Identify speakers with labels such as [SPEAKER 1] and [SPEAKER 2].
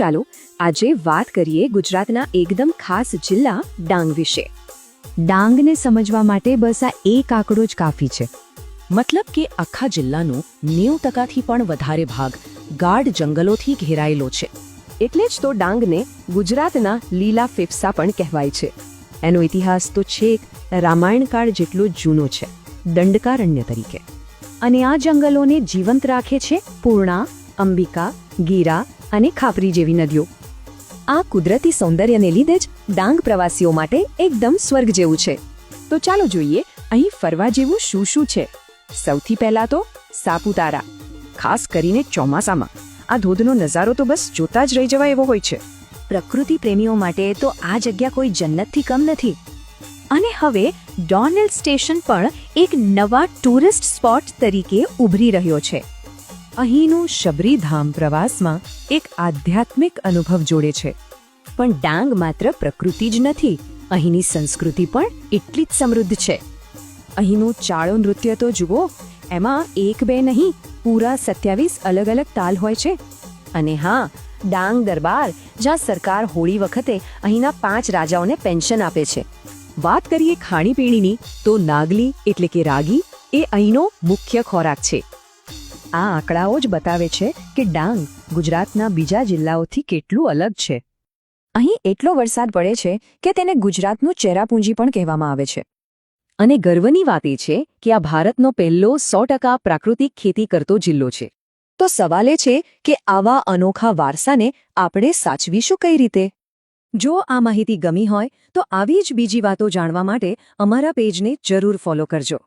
[SPEAKER 1] ચાલો આજે વાત કરીએ ગુજરાતના એકદમ ખાસ જિલ્લા ડાંગ વિશે.
[SPEAKER 2] ડાંગને સમજવા માટે બસ આ એક આંકડો જ કાફી છે.
[SPEAKER 3] મતલબ કે આખા જિલ્લાનો નેવ ટકાથી પણ વધારે ભાગ ગાઢ જંગલોથી ઘેરાયેલો છે.
[SPEAKER 1] એટલે જ તો ડાંગને ગુજરાતના લીલા ફેફસા પણ કહેવાય છે. એનો ઇતિહાસ તો છેક રામાયણકાળ જેટલો જૂનો છે, દંડકારણ્ય તરીકે.
[SPEAKER 2] અને આ જંગલોને જીવંત રાખે છે પૂર્ણા, અંબિકા, ગીરા અને ખાપરી જેવી નદીઓ.
[SPEAKER 1] આ કુદરતી સૌંદર્યને લીધે જ ડાંગ પ્રવાસીઓ માટે એકદમ સ્વર્ગ જેવું છે. તો ચાલો જોઈએ અહીં ફરવા જેવું શું શું છે. સૌથી પહેલા તો સાપુતારા, ખાસ કરીને ચોમાસામાં. આ ધોધનો નજારો તો બસ જોતા જ રહી જવાય એવો હોય છે.
[SPEAKER 2] પ્રકૃતિ પ્રેમીઓ માટે તો આ જગ્યા કોઈ જન્નતથી કમ નથી. અને હવે ડોનેલ સ્ટેશન પણ એક નવા ટુરિસ્ટ સ્પોટ તરીકે ઉભરી રહ્યો છે.
[SPEAKER 3] અહીંનું શબરીધામ પ્રવાસમાં એક આધ્યાત્મિક અનુભવ જોડે છે.
[SPEAKER 1] પણ ડાંગ માત્ર પ્રકૃતિ જ નથી, અહીંની સંસ્કૃતિ પણ એટલી જ સમૃદ્ધ છે. અહીંનું ચાળો નૃત્ય તો જુઓ, એમાં એક બે નહીં, પૂરા સત્યાવીસ અલગ અલગ તાલ હોય છે. અને હા, ડાંગ દરબાર, જ્યાં સરકાર હોળી વખતે અહીંના પાંચ રાજાઓને પેન્શન આપે છે. વાત કરીએ ખાણીપીણીની, તો નાગલી એટલે કે રાગી, એ અહીંનો મુખ્ય ખોરાક છે. આ આંકડાઓ જ બતાવે છે કે ડાંગ ગુજરાતના બીજા જિલ્લાઓથી કેટલું અલગ છે. અહીં એટલો વરસાદ પડે છે કે તેને ગુજરાતનું ચેરાપુંજી પણ કહેવામાં આવે છે. અને ગર્વની વાત એ છે કે આ ભારતનો પહેલો સો ટકા પ્રાકૃતિક ખેતી કરતો જિલ્લો છે. તો સવાલ છે કે આવા અનોખા વારસાને આપણે સાચવીશું કઈ રીતે? જો આ માહિતી ગમી હોય તો આવી જ બીજી વાતો જાણવા માટે અમારા પેજને જરૂર ફોલો કરજો.